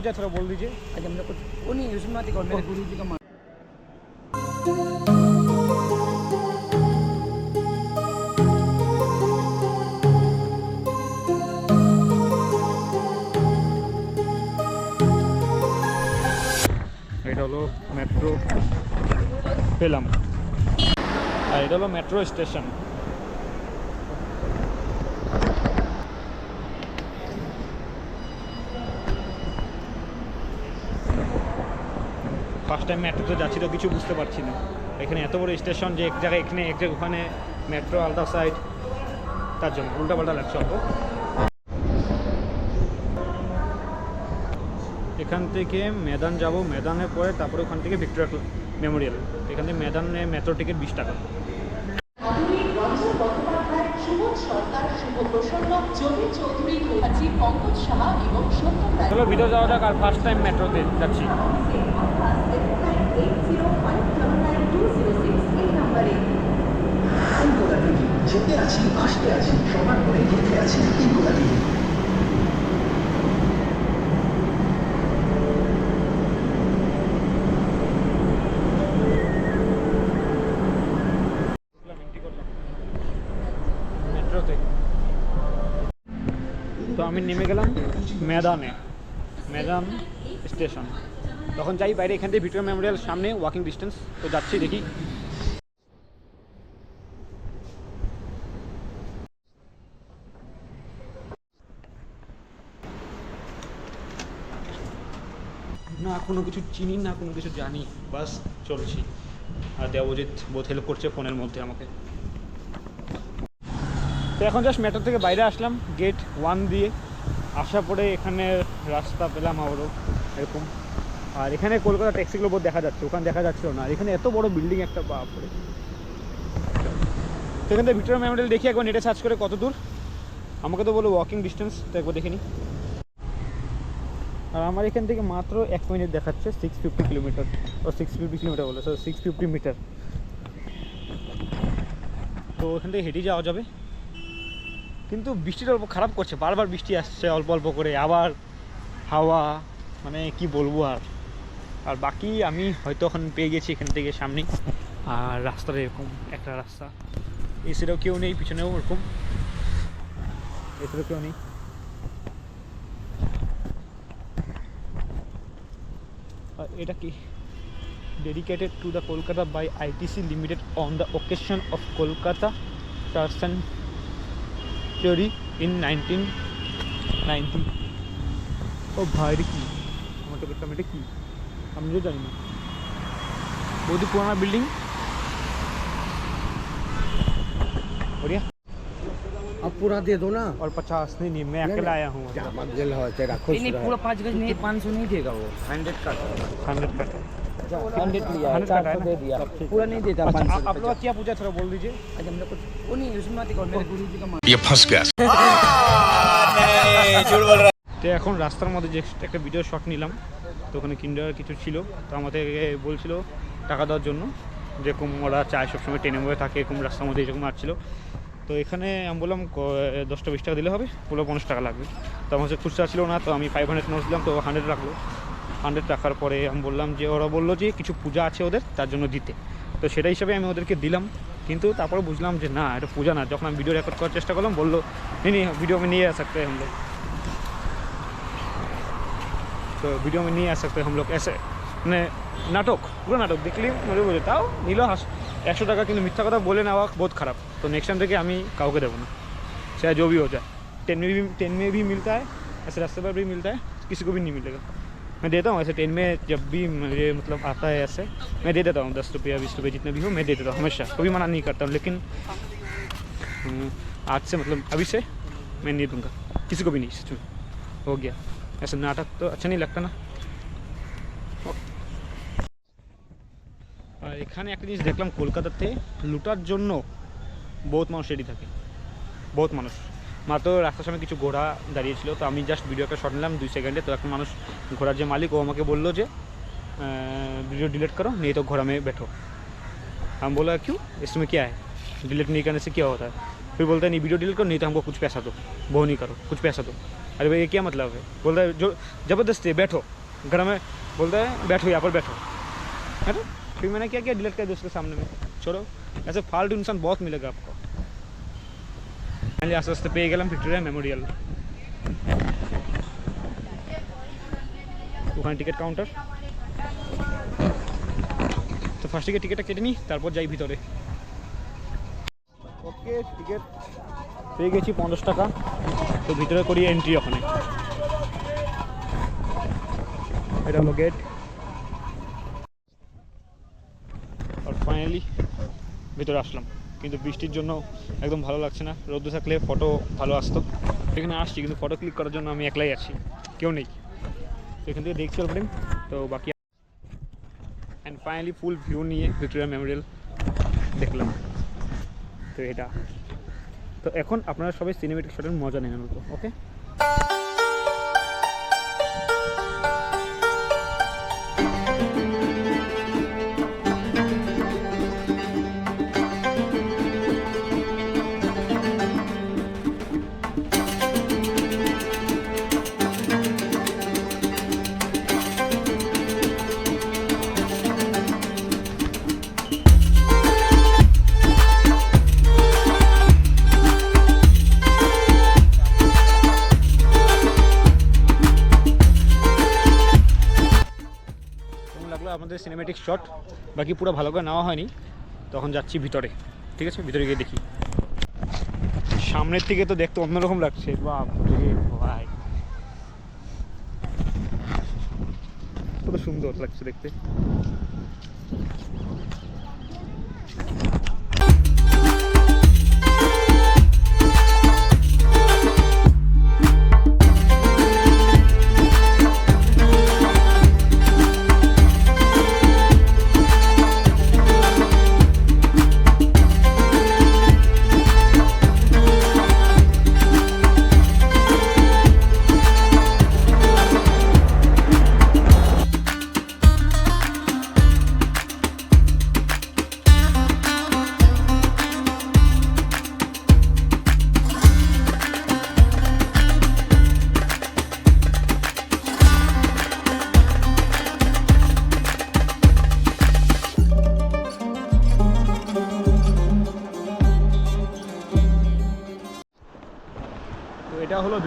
पूछा थोड़ा बोल दीजिए आज हम लोग कुछ वो नहीं उसमें मत करो मेरे गुरु जी का मान এটা হলো মেট্রো পেলাম আর এটা হলো মেট্রো স্টেশন ফার্স্ট টাইম মেট্রোতে যাচ্ছি তো কিছু বুঝতে পারছি না। এখানে এত বড় স্টেশন যে এক জায়গায় এখানে, এক জায়গায় ওখানে মেট্রো আলাদা সাইড তার জন্য উল্টাপাল্টা লাগছে অল্প এখান থেকে মেদান যাব মেদানের পরে তারপরে ওখান থেকে ভিক্টোরিয়া মেমোরিয়াল এখান থেকে মেদানে মেট্রো টিকিট বিশ টাকা। চলো ভিতরে যাওয়া যাক আর ফার্স্ট টাইম মেট্রোতে যাচ্ছি। আছি আসতে আছি, সবার করে গেঁথে আছি টিভি মেট্রোতে। তো আমি নেমে গেলাম মেদানে, মেদান স্টেশন। তখন যাই বাইরে এখান থেকে ভিক্টোরিয়া মেমোরিয়াল সামনে ওয়াকিং ডিস্টেন্স তো যাচ্ছি দেখি না, কোনো কিছু চিনি না, কোনো কিছু জানি। বাস, চলছি। আর দেবজিৎ বোধ হেল্প করছে ফোনের মধ্যে আমাকে। তো এখন জাস্ট মেট্রো থেকে বাইরে আসলাম গেট ওয়ান দিয়ে। আসার পরে এখানে রাস্তা পেলাম আবারও, এরকম। আর এখানে কলকাতা ট্যাক্সিগুলো বোধ দেখা যাচ্ছে, ওখানে দেখা যাচ্ছিল না। আর এখানে এত বড় বিল্ডিং একটা পা পড়ে তো এখান থেকে ভিক্টোরিয়া মেমোরিয়াল দেখি, একবার নেটে সার্চ করে কত দূর। আমাকে তো বলো ওয়াকিং ডিস্টেন্স তো একবার দেখে নিই আর আমার এখান থেকে মাত্র এক মিনিট দেখাচ্ছে সিক্স ফিফটি কিলোমিটার ও সিক্স ফিফটি কিলোমিটার বলে সো সিক্স ফিফটি মিটার তো ওখান থেকে হেঁটে যাওয়া যাবে। কিন্তু বৃষ্টিটা অল্প খারাপ করছে, বারবার বৃষ্টি আসছে অল্প অল্প করে, আবার হাওয়া মানে কি বলব আর। আর বাকি আমি হয়তো এখন পেয়ে গেছি এখান থেকে সামনে আর রাস্তাটা এরকম, একটা রাস্তা। এই সাইডেও কেউ নেই, পিছনেও ওরকম। এই সাইডেও কেউ নেই আর এটা কি dedicated to the Kolkata by ITC Limited on the occasion of Kolkata Tercentenary in 1990 ও ভাই রে কি আমার টিকিটটা এটা কি আমি তো জানি না বহুতই পুরানা বিল্ডিং বড়িয়া अब पूरा दे दो ना और पचास नहीं नहीं मैं अकेला आया हूँ दिल हो तेरा खुश नहीं पूरा पाँच गज नहीं पाँच सौ नहीं देगा वो हंड्रेड का हंड्रेड का हंड्रेड लिया है 100 चार का है सौ ना? दे दिया सब ठीक। पूरा नहीं देता अच्छा, पाँच आप- आप सौ लोग क्या पूछा थोड़ा बोल दीजिए आज हम लोग कुछ वो नहीं उसमें मत करो मेरे गुरु जी का मान ये फंस गया তো এখন রাস্তার মধ্যে যে একটা ভিডিও শট নিলাম তো ওখানে কিন্ডার কিছু ছিল তো আমাদেরকে বলছিল টাকা দেওয়ার জন্য যেরকম ওরা চায় সবসময় ট্রেনে মধ্যে থাকে এরকম রাস্তার মধ্যে এরকম আসছিল তো এখানে আমি বললাম ক- দশটা বিশ টাকা দিলে হবে বললো পঞ্চাশ টাকা লাগবে তো আমার কাছে খুচরা ছিল না তো আমি ফাইভ হান্ড্রেড নোটস দিলাম তো হান্ড্রেড রাখলো হান্ড্রেড রাখার পরে আমি বললাম যে ওরা বললো যে কিছু পূজা আছে ওদের তার জন্য দিতে তো সেটা হিসাবে আমি ওদেরকে দিলাম কিন্তু তারপরে বুঝলাম যে না এটা পূজা না যখন আমি ভিডিও রেকর্ড করার চেষ্টা করলাম বললো नहीं नहीं वीडियो में नहीं आ सकते हम लोग তো ভিডিও में नहीं आ सकते हम लोग ऐसे মানে নাটক পুরো নাটক দেখলি মনে বলে তাও নিল হাস একশো টাকা কিন্তু মিথ্যা কথা বলে নেওয়া বহুত খারাপ তো নেক্সট टाइम থেকে আমি কাউকে দেবো না चाहे जो भी हो जाए टेन में भी टेन में भी मिलता है ऐसे रास्ते पर भी मिलता है किसी को भी नहीं मिलेगा मैं देता हूँ ऐसे टेन में जब भी मुझे मतलब आता है ऐसे मैं दे देता हूँ दस रुपया बीस रुपये जितने भी हो मैं दे देता हूँ हमेशा कभी मना नहीं करता हूँ लेकिन हम्म, आज से मतलब अभी से मैं नहीं दूंगा किसी को भी नहीं सच में हो गया ऐसा नाटक तो अच्छा नहीं लगता ना এখানে একটা জিনিস দেখলাম কলকাতাতে লুটার জন্য বহুত মানুষ রেডি থাকে বহুত মানুষ মাত্র রাস্তার সামনে কিছু ঘোড়া দাঁড়িয়েছিল তো আমি জাস্ট ভিডিও একটা শট নিলাম দুই সেকেন্ডে তো এখন মানুষ ঘোড়ার যে মালিক ও আমাকে বললো যে वीडियो डिलीट करो नहीं तो घोड़ा में बैठो हम बोला क्यों इसमें क्या है डिलीट नहीं करने से क्या होता है फिर बोलता है नहीं वीडियो डिलीट करो नहीं तो हमको कुछ पैसा दो वो नहीं करो कुछ पैसा दो अरे भाई ये क्या मतलब है बोलता है जो ज़बरदस्ती है बैठो घर में बोलता है बैठो यहाँ पर बैठो है ना फिर मैंने क्या किया डिलीट कर दिया उसके सामने में छोड़ो ऐसे फालतू इंसान बहुत मिलेगा आपको फाइनली আস্তে আস্তে পেয়ে গেলাম ভিক্টোরিয়া মেমোরিয়াল ওখানে টিকিট কাউন্টার তো ফার্স্ট টিকিট টিকিটটা কেটে নিই তারপর যাই ভিতরে ওকে টিকিট পেয়ে গেছি পঞ্চাশ টাকা তো ভিতরে করি এন্ট্রি ওখানে এটা হলো গেট ফাইনালি ভিতরে আসলাম। কিন্তু বৃষ্টির জন্য একদম ভালো লাগছে না। রোদ্দু থাকলে ফটো ভালো আসতো। এখানে আসছি, কিন্তু ফটো ক্লিক করার জন্য আমি একলাই আছি। কেউ নেই। তো এখান থেকে দেখছি অল্প তো বাকি অ্যান্ড ফাইনালি ফুল ভিউ নিয়ে ভিক্টোরিয়া মেমোরিয়াল দেখলাম। তো এটা। তো এখন আপনারা সবাই সিনেমেটিক শটের মজা নেন ওকে লাগল আমাদের সিনেমেটিক শট বাকি পুরো ভালো করে নেওয়া হয়নি। তখন যাচ্ছি ভিতরে, ঠিক আছে? ভিতরে গিয়ে দেখি। সামনের থেকে তো দেখতে অন্যরকম লাগছে, বাপ ভাই। কত সুন্দর লাগছে দেখতে।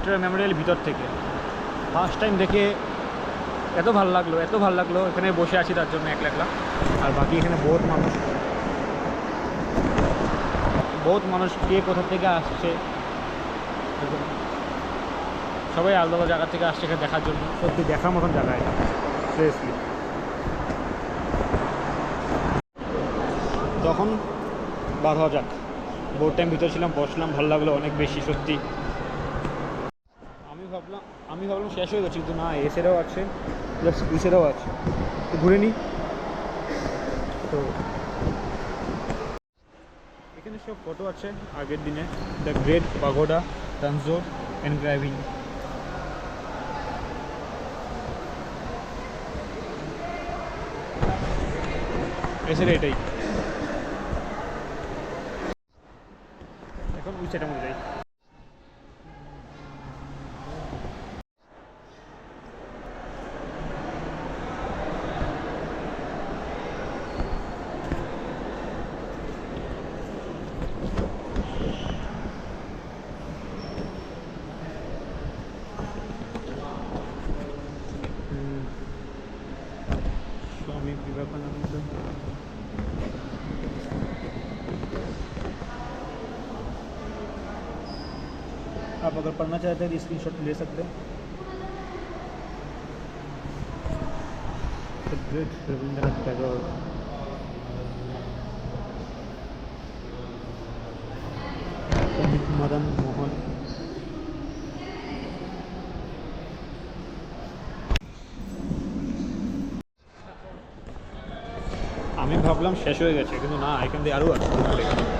ভিক্টোরিয়া মেমোরিয়াল ভিতর থেকে। ফার্স্ট টাইম দেখে এত ভালো লাগল, এত ভালো লাগল, এখানে বসে আছি তার জন্য একলা একলা। আর বাকি এখানে বহুত মানুষ। বহুত মানুষ কে কোথা থেকে আসছে? সবাই আলাদা আলাদা জায়গা থেকে আসছে এখানে দেখার জন্য। সত্যি দেখার মতন জায়গা এটা। সিরিয়াসলি তখন বার হওয়া যাক। বহুত টাইম ভিতরে ছিলাম, বসলাম, ভালো লাগল অনেক বেশি, সত্যি। ভাবলাম, আমি ভাবলাম শেষ হয়ে গেছে, কিন্তু না, এসেরাও আছে প্লাস ইসেরাও আছে। তো ঘুরে নিই। তো এখানে সব ফটো আছে, আগের দিনে। The great pagoda Tanjore engraving এসের এটাই। এখন সাইডে মধ্যে যাই। अगर पढ़ना चाहते हैं तो स्क्रीन शॉट ले सकते हैं The great रविंद्रनाथ टैगोर पंडित मदन मोहन আমি ভাবলাম শেষ হয়ে গেছে কিন্তু না এখান দিয়ে আরও আছে উপরে।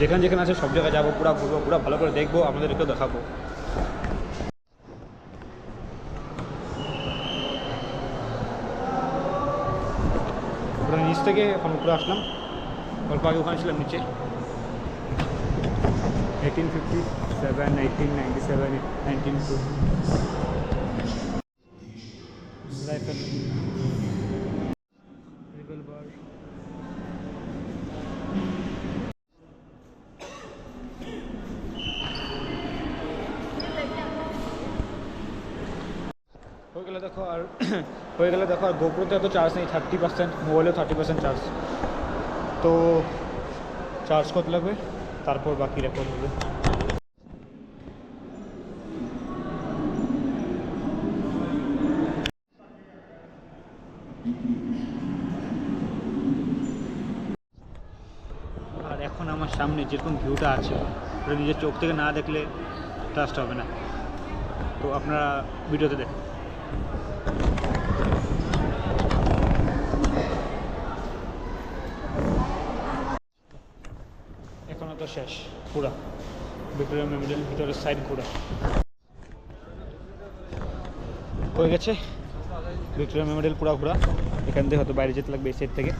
যেখানে যেখানে আছে সব জায়গায় যাব, পুরো ঘুরবো, পুরো ভালো করে দেখব আমাদেরকেও দেখাবো। নিচ থেকে এখন উপরে আসলাম। অল্প আগে ওখানে ছিলাম নিচে। Eighteen fifty seven eighteen ninety seven nineteen two rifle revolver হয়ে গেলে দেখো আর হয়ে গেলে দেখো আর গোপ্রোতে এত চার্জ নেই থার্টি পার্সেন্ট মোবাইলেও থার্টি পার্সেন্ট চার্জ তো চার্জ করতে লাগবে? তারপর বাকি রেকর্ড হবে। আর এখন আমার সামনে যেরকম ভিউটা আছে, ওটা নিজের চোখ থেকে না দেখলে ট্রাস্ট হবে না। তো আপনারা ভিডিওতে দেখুন। এখনও তো শেষ পুরা ভিক্টোরিয়া মেমোরিয়াল ভিতরের সাইড ঘোরা। হয়ে গেছে। ভিক্টোরিয়া মেমোরিয়াল পুরা ঘোরা। এখান থেকে হয়তো বাইরে যেতে লাগবে এই সাইড থেকে।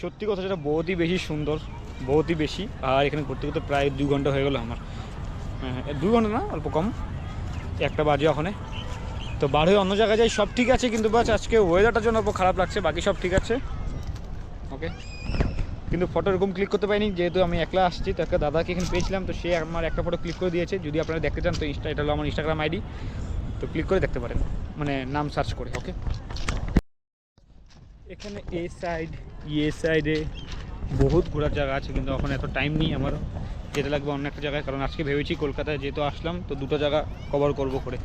সত্যি কথা যেটা বহুতই বেশি সুন্দর বহুতই বেশি। আর এখানে ঘুরতে ঘুরতে প্রায় দু ঘণ্টা হয়ে গেলো আমার। হ্যাঁ দু ঘণ্টা না, অল্প কম। একটা বাজে ওখানে। তো বার হয়ে অন্য জায়গায় যাই, সব ঠিক আছে, কিন্তু বাস আজকে ওয়েদারটার জন্য খারাপ লাগছে, বাকি সব ঠিক আছে। ওকে কিন্তু ফটো এরকম ক্লিক করতে পারিনি, যেহেতু আমি একলা আসছি, তো একটা দাদাকে এখানে পেয়েছিলাম, তো সে আমার একটা ফটো ক্লিক করে দিয়েছে। যদি আপনারা দেখতে চান, তো ইনস্টা এটা হলো আমার ইনস্টাগ্রাম আইডি তো ক্লিক করে দেখতে পারেন মানে নাম সার্চ করে ওকে এখানে এ সাইড ইয়ে সাইডে বহুত ঘোরার জায়গা আছে, কিন্তু এখন এত টাইম নেই আমারও। যেতে লাগবে অন্য একটা জায়গায় কারণ আজকে ভেবেছি কলকাতায় যেহেতু আসলাম তো দুটো জায়গা কভার করব করে।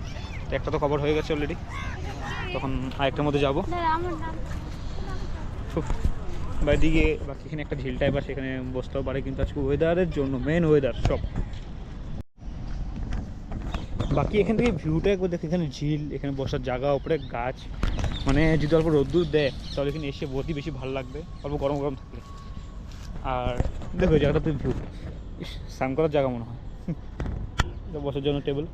তো একটা তো কভার হয়ে গেছে অলরেডি তখন আরেকটার মধ্যে যাব। বাইদিকে বাকি এখানে একটা ঝিল টাইপ আছে এখানে বসতেও পারে কিন্তু আজকে ওয়েদারের জন্য মেন ওয়েদার সব। বাকি এখান থেকে ভিউটা একবার দেখো এখানে ঝিল এখানে বসার জায়গা ওপরে গাছ। মানে যদি অল্প রোদ্দুর দেয় তাহলে এখানে এসে বহুতই বেশি ভালো লাগবে অল্প গরম গরম থাকলে। আর দেখো জায়গাটাতে ভিউ স্নান করার জায়গা মনে হয়। বসার জন্য টেবিল